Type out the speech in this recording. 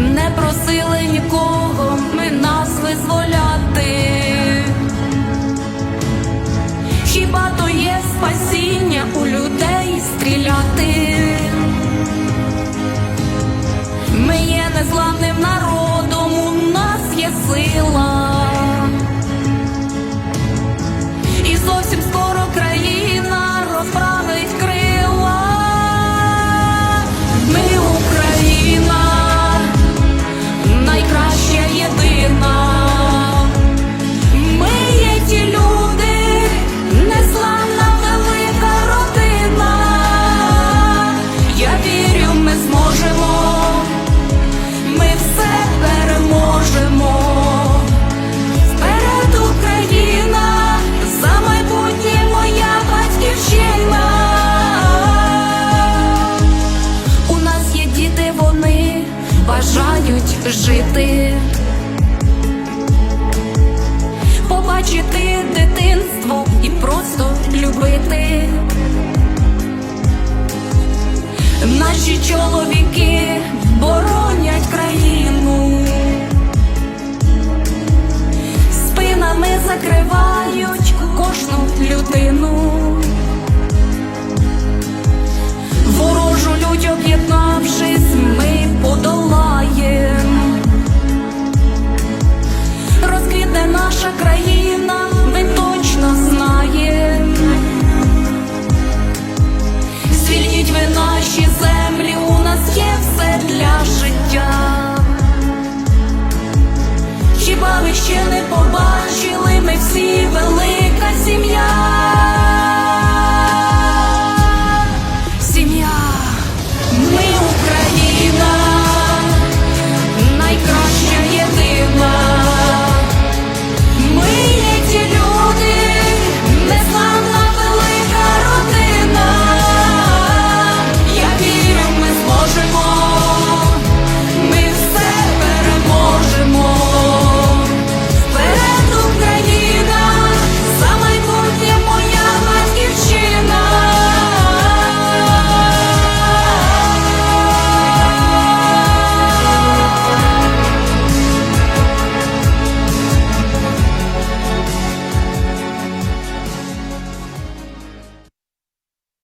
не просили нікого ми нас визволяти. Хіба то є спасіння у людей стріляти? Жити. Побачити дитинство і просто любити. Наші чоловіки боронять країну спинами закривають кожну людину. hear.